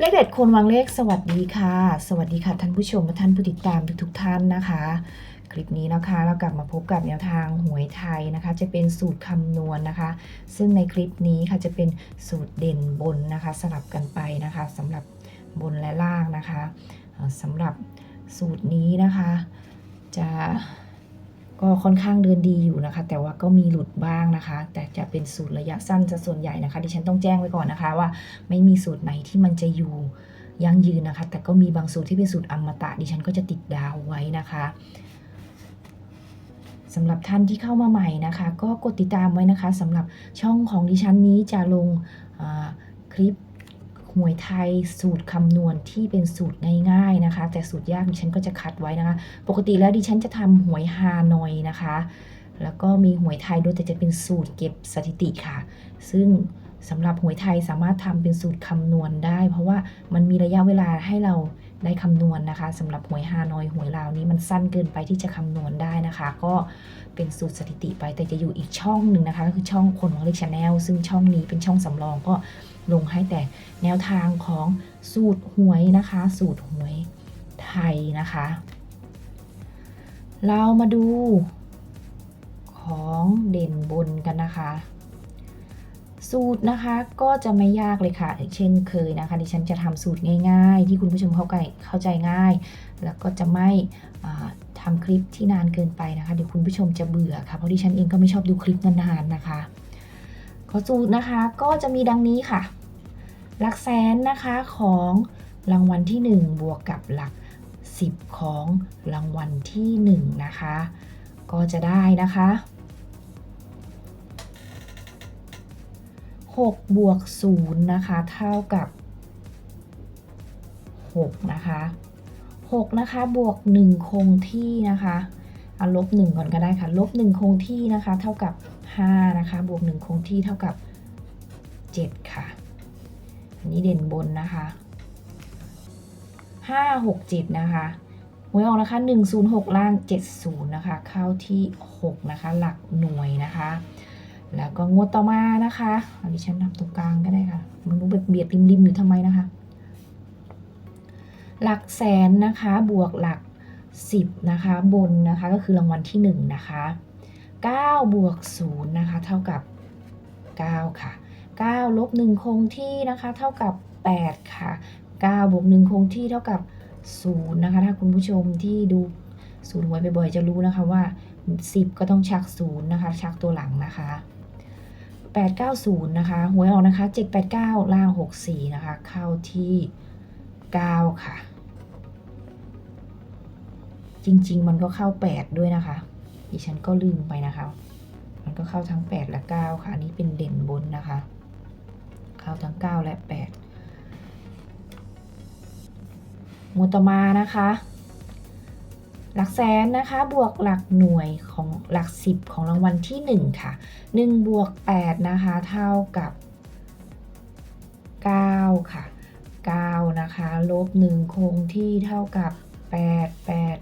เลขเด็ดคนวางเลขสวัสดีค่ะ สวัสดีค่ะท่านผู้ชมและท่านผู้ติดตามทุกๆท่านนะคะ คลิปนี้นะคะเรากลับมาพบกับแนวทางหวยไทยนะคะ จะเป็นสูตรคำนวณนะคะ ซึ่งในคลิปนี้ค่ะจะเป็นสูตรเด่นบนนะคะ สลับกันไปนะคะสำหรับบนและล่างนะคะสำหรับสูตรนี้นะคะ จะ ก็ค่อนข้างเดินดีอยู่นะคะ แต่ว่าก็มีหลุดบ้างนะคะ แต่จะเป็นสูตรระยะสั้นจะส่วนใหญ่นะคะ ดิฉันต้องแจ้งไว้ก่อนนะคะว่าไม่มีสูตรไหนที่มันจะอยู่ยั่งยืนนะคะ แต่ก็มีบางสูตรที่เป็นสูตรอมตะ ดิฉันก็จะติดดาวไว้นะคะสำหรับท่านที่เข้ามาใหม่นะคะ ก็กดติดตามไว้นะคะสำหรับช่องของดิฉันนี้จะลงคลิป วยไทยสูตรคำนวณที่เป็นสูตรง่ายๆนะคะ แต่สูตรยากดิฉันก็จะคัดไว้นะคะ ปกติแล้วดิฉันจะทำหวยฮานอยนะคะ แล้วก็มีหวยไทยด้วยแต่จะเป็นสูตรเก็บสถิติค่ะ ซึ่งสำหรับหวยไทยสามารถทำเป็นสูตรคำนวณได้ เพราะว่ามันมีระยะเวลาให้เราได้คำนวณนะคะสำหรับหวยฮานอยหวยลาวนี้มันสั้นเกินไปที่จะคำนวณได้นะคะ ก็เป็นสูตรสถิติไปแต่จะอยู่อีกช่องหนึ่งนะคะก็คือช่องคนของเล็กชาแนลซึ่งช่องนี้เป็นช่องสำรองก็ ลงให้แต่แนวทางของสูตรหวยนะคะ สูตรหวยไทยนะคะ เรามาดูของเด่นบนกันนะคะ สูตรนะคะก็จะไม่ยากเลยค่ะ เช่นเคยนะคะดิฉันจะทำสูตรง่าย ๆ ที่คุณผู้ชมเข้าใจเข้าใจง่าย แล้วก็จะไม่อ่าทำคลิปที่นานเกินไปนะคะ เดี๋ยวคุณผู้ชมจะเบื่อค่ะ เพราะดิฉันเองก็ไม่ชอบดูคลิปนานๆนะคะ ขอสูตรนะคะก็จะมีดังนี้ค่ะ หลักแสนนะคะของรางวัลที่ 1 บวกกับหลัก 10 ของรางวัลที่ 1 นะคะ ก็จะได้นะคะ6บวก0นะคะ เท่ากับ 6 นะคะ 6 นะคะ บวก 1 คงที่นะคะเอาลบ 1 ก่อนก็ได้ค่ะ ลบ 1 คงที่นะคะ เท่ากับ 5 นะคะ บวก 1 คงที่เท่ากับ 7 ค่ะ นี้เด่นบนนะคะ5 6 7นะคะหวยออกนะคะ106ล่าง70นะคะ เข้าที่6นะคะ หลักหน่วยนะคะ แล้วก็งวดต่อมานะคะอันนี้ฉันนับตรงกลางก็ได้ค่ะ มันรู้แบบเบียดริมๆอยู่ทำไมนะคะ หลักแสนนะคะ บวกหลัก10นะคะ บนนะคะ ก็คือรางวัลที่1นะคะ9บวก0นะคะ เท่ากับ9ค่ะ 9ลบ1คงที่นะคะเท่ากับ 8 ค่ะ9บวก1คงที่เท่ากับ0นะคะถ้าคุณผู้ชมที่ดูศูนย์หวยบ่อยๆจะรู้นะคะว่า 10 ก็ต้องชัก0นะคะชักตัวหลังนะคะ890นะคะหวยออกนะคะ 789 ล่าง 64 นะคะ เข้าที่ 9 ค่ะ จริงๆ มันก็เข้า 8 ด้วยนะคะ ดิฉันก็ลืมไปนะคะ มันก็เข้าทั้ง 8 และ 9 ค่ะ อันนี้เป็นเด่นบนนะคะ เข้าทั้ง 9 และ 8 หมวดต่อมานะคะ หลักแสนนะคะบวกหลักหน่วยของหลัก 10 ของรางวัลที่ 1 ค่ะ 1 บวก 8 นะคะ เท่ากับ 9 ค่ะ 9 นะคะลบ 1 คงที่เท่ากับ 8 8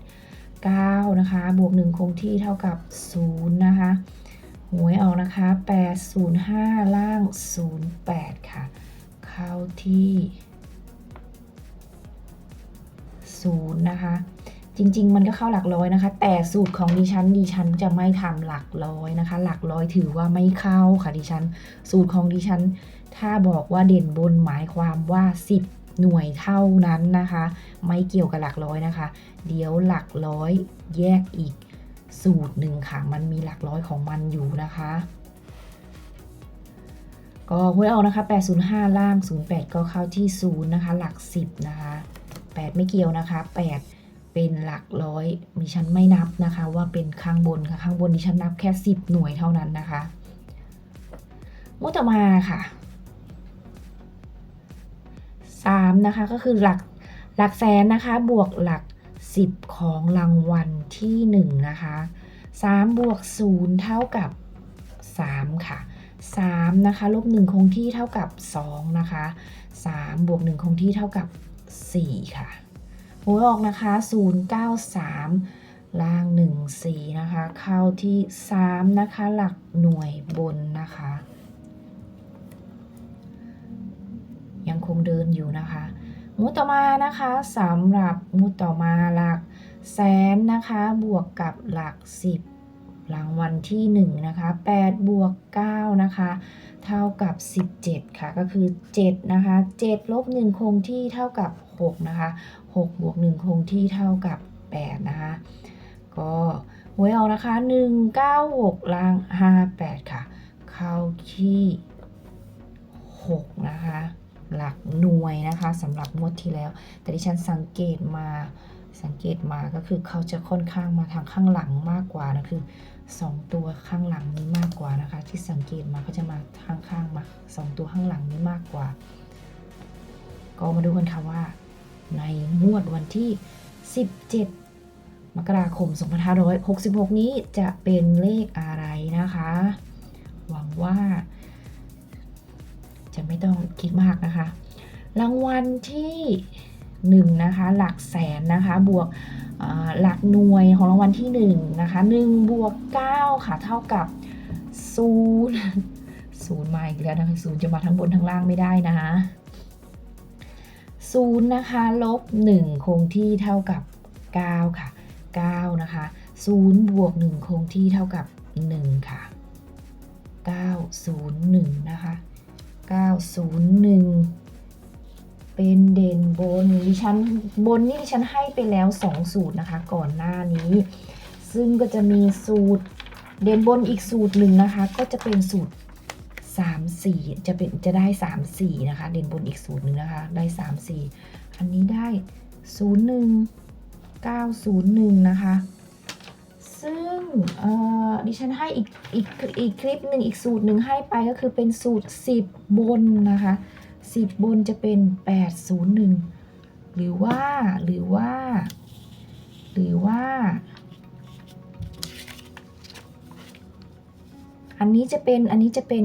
9 นะคะ บวก 1 คงที่เท่ากับ 0 นะคะ วยออกนะคะ 805 ล่าง 08 ค่ะ เข้าที่ 0 นะคะ จริง ๆ มันก็เข้าหลักร้อยนะคะ แต่สูตรของดิฉันดิฉันจะไม่ทำหลักร้อยนะคะ หลักร้อยถือว่าไม่เข้าค่ะดิฉัน สูตรของดิฉัน ถ้าบอกว่าเด่นบนหมายความว่า 10 หน่วยเท่านั้นนะคะ ไม่เกี่ยวกับหลักร้อยนะคะ เดี๋ยวหลักร้อยแยกอีก สูตรหนึ่งค่ะ มันมีหลักร้อยของมันอยู่นะคะ ก็หวยออกนะคะ 805 ล่าง 08 ก็เข้าที่ 0 นะคะ หลัก 10 นะคะ 8 ไม่เกี่ยวนะคะ 8 เป็นหลักร้อยดิฉันไม่นับนะคะ ว่าเป็นข้างบนค่ะข้างบนดิฉันนับแค่ 10 หน่วยเท่านั้นนะคะมุตมาค่ะ3นะคะก็คือหลักหลักแสนนะคะบวกหลัก 10 ของรางวัลที่1นะคะ3บวก0เท่ากับ 3 ค่ะ 3 นะคะลบ1คงที่เท่ากับ 2 นะคะ 3 บวก 1 คงที่เท่ากับ 4 ค่ะหวยออกนะคะ 093 ล่าง 1 4 นะคะ เข้าที่ 3 นะคะ หลักหน่วยบนนะคะ ยังคงเดินอยู่นะคะ งวดต่อมานะคะสำหรับงวดต่อมาหลักแสนนะคะบวกกับหลัก 10 รางวัลที่1นะคะ8บวก9นะคะเท่ากับ 17 ค่ะก็คือ7นะคะ7ลบ1คงที่เท่ากับ6นะคะ6บวก1คงที่เท่ากับ8นะคะก็หวยออกนะคะ 196ล่าง 58 ค่ะ เข้าที่ 6 นะคะ หลักหน่วยนะคะสำหรับงวดที่แล้ว แต่ที่ฉันสังเกตมาสังเกตมาก็คือเขาจะค่อนข้างมาทางข้างหลังมากกว่านะคือ 2 ตัวข้างหลังนี้มากกว่านะคะ ที่สังเกตมาก็จะมาข้างๆมา 2 ตัวข้างหลังนี้มากกว่า ก็มาดูกันค่ะว่า ในงวดวันที่ 17 มกราคม 2566 นี้จะเป็นเลขอะไรนะคะ หวังว่า ไม่ต้องคิดมากนะคะ รางวัลที่1นะคะหลักแสนนะคะบวกหลักหน่วยของรางวัลที่1นะคะ1บวก9ค่ะเท่ากับ0 0มาอีกแล้วนะคะ0จะมาทั้งบนทั้งล่างไม่ได้นะคะ0นะคะลบ1คงที่เท่ากับ 9 ค่ะ 9 นะคะ0บวก1คงที่เท่ากับ 1 ค่ะ 901 นะคะ 901 เป็นเด่นบนดิฉันบนนี่ดิฉันให้ไปแล้ว 2 สูตรนะคะ ก่อนหน้านี้ ซึ่งก็จะมีสูตรเด่นบนอีกสูตรหนึ่งนะคะ ก็จะเป็นสูตร 3 4 จะเป็นจะได้ 3 4 นะคะ เด่นบนอีกสูตรหนึ่งนะคะ ได้ 3 4 อันนี้ได้ 0 1 9 0 1 นะคะ ซึ่งดิฉันให้อีกอีกอีกคลิปหนึ่งอีกสูตรหนึ่งให้ไปก็คือเป็นสูตร 10 บนนะคะ 10 บนจะเป็น 801 หรือว่าหรือว่า หรือว่า อันนี้จะเป็นอันนี้จะเป็น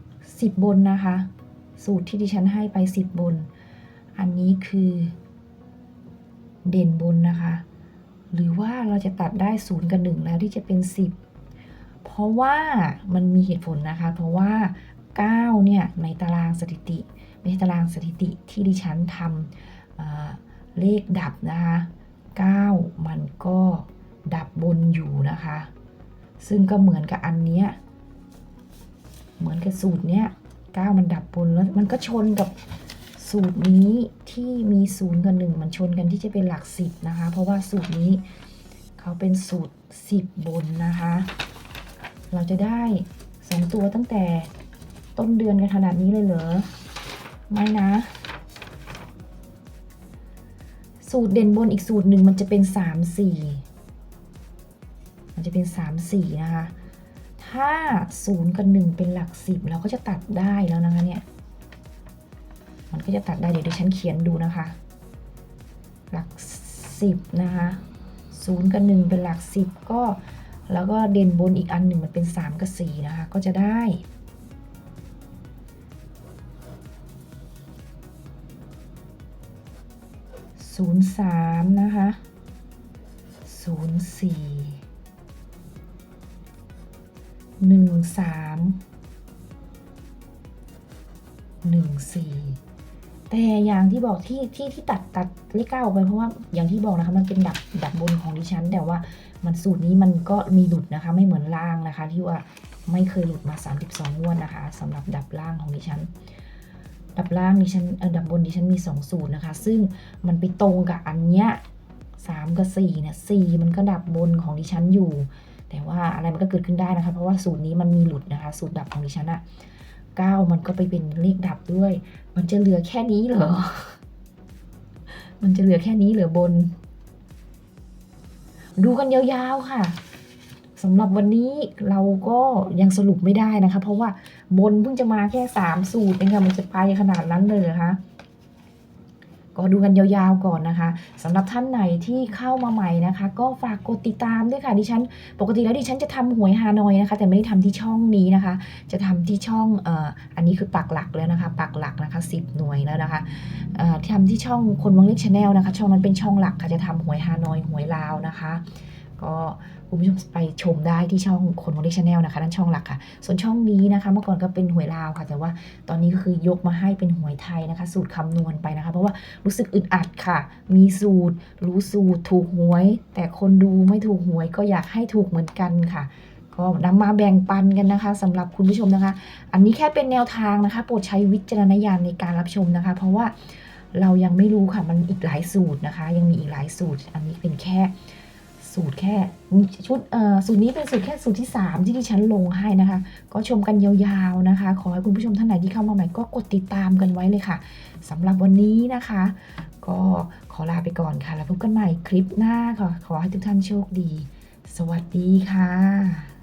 10 บนนะคะ สูตรที่ดิฉันให้ไป 10 บน อันนี้คือเด่นบนนะคะ หรือว่าเราจะตัดได้ศูนย์กับหนึ่งแล้วที่จะเป็น10เพราะว่ามันมีเหตุผลนะคะ เพราะว่า9เนี่ยในตารางสถิติในตารางสถิติที่ดิฉันทำเลขดับนะคะ9มันก็ดับบนอยู่นะคะ ซึ่งก็เหมือนกับอันเนี้ยเหมือนกับสูตรเนี้ย9มันดับบนแล้วมันก็ชนกับ สูตรนี้ที่มีศูนย์กับหนึ่งมันชนกันที่จะเป็นหลักสิบนะคะ เพราะว่าสูตรนี้เขาเป็นสูตรสิบบนนะคะ เราจะได้สองตัวตั้งแต่ต้นเดือนกันขนาดนี้เลยเหรอ ไม่นะ สูตรเด่นบนอีกสูตรหนึ่งมันจะเป็นสามสี่มันจะเป็นสามสี่นะคะ ถ้าศูนย์กับหนึ่งเป็นหลักสิบเราก็จะตัดได้แล้วนะคะเนี่ย มันก็จะตัดได้เดี๋ยวดิฉันเขียนดูนะคะ หลักสิบนะคะศูนย์กับหนึ่งเป็นหลักสิบก็แล้วก็เด่นบนอีกอันหนึ่งมันเป็นสามกับสี่นะคะ ก็จะได้ศูนย์สามนะคะศูนย์สี่หนึ่งสามหนึ่งสี่ แต่อย่างที่บอกที่ที่ที่ตัดตัดเลขเก้าออกไปเพราะว่าอย่างที่บอกนะคะ มันเป็นดับดับบนของดิฉัน แต่ว่ามันสูตรนี้มันก็มีหลุดนะคะ ไม่เหมือนล่างนะคะ ที่ว่าไม่เคยหลุดมา 32งวดนะคะสำหรับดับล่างของดิฉัน ดับล่างดิฉันดับบนดิฉันมี 2 สูตรนะคะ ซึ่งมันไปตรงกับอันเนี้ยสามกับสี่เนี่ยสี่มันก็ดับบนของดิฉันอยู่ แต่ว่าอะไรมันก็เกิดขึ้นได้นะคะ เพราะว่าสูตรนี้มันมีหลุดนะคะ สูตรดับของดิฉันอะ เก้ามันก็ไปเป็นเลขดับด้วย มันจะเหลือแค่นี้เหรอ มันจะเหลือแค่นี้เหลือบน ดูกันยาวๆค่ะสำหรับวันนี้เราก็ยังสรุปไม่ได้นะคะ เพราะว่าบนเพิ่งจะมาแค่สามสูตรเองค่ะมันจะไปขนาดนั้นเลยเหรอคะ ก็ดูกันยาวๆก่อนนะคะสำหรับท่านไหนที่เข้ามาใหม่นะคะ ก็ฝากกดติดตามด้วยค่ะดิฉัน ปกติแล้วดิฉันจะทำหวยฮานอยนะคะ แต่ไม่ได้ทำที่ช่องนี้นะคะ จะทำที่ช่องเอ่ออันนี้คือปักหลักแล้วนะคะปักหลักนะคะ10 หน่วยแล้วนะคะเอ่อที่ทำที่ช่องคนวังเล็กชาแนลนะคะ ช่องนั้นเป็นช่องหลักค่ะจะทำหวยฮานอยหวยลาวนะคะ ก็ คุณผู้ชมไปชมได้ที่ช่องคนวอลเลชแนลนะคะนั่นช่องหลักค่ะ ส่วนช่องนี้นะคะเมื่อก่อนก็เป็นหวยลาวค่ะ แต่ว่าตอนนี้ก็คือยกมาให้เป็นหวยไทยนะคะ สูตรคำนวณไปนะคะ เพราะว่ารู้สึกอึดอัดค่ะ มีสูตร รู้สูตรถูกหวย แต่คนดูไม่ถูกหวยก็อยากให้ถูกเหมือนกันค่ะก็นำมาแบ่งปันกันนะคะสำหรับคุณผู้ชมนะคะ อันนี้แค่เป็นแนวทางนะคะโปรดใช้วิจารณญาณในการรับชมนะคะ เพราะว่าเรายังไม่รู้ค่ะมันอีกหลายสูตรนะคะ ยังมีอีกหลายสูตร อันนี้เป็นแค่ สูตรแค่ชุดเออสูตรนี้เป็นสูตรแค่สูตรที่ 3 ที่ดิฉันลงให้นะคะ ก็ชมกันยาวๆนะคะ ขอให้คุณผู้ชมท่านไหนที่เข้ามาใหม่ก็กดติดตามกันไว้เลยค่ะสำหรับวันนี้นะคะ ก็ขอลาไปก่อนค่ะ แล้วพบกันใหม่คลิปหน้าค่ะ ขอให้ทุกท่านโชคดี สวัสดีค่ะ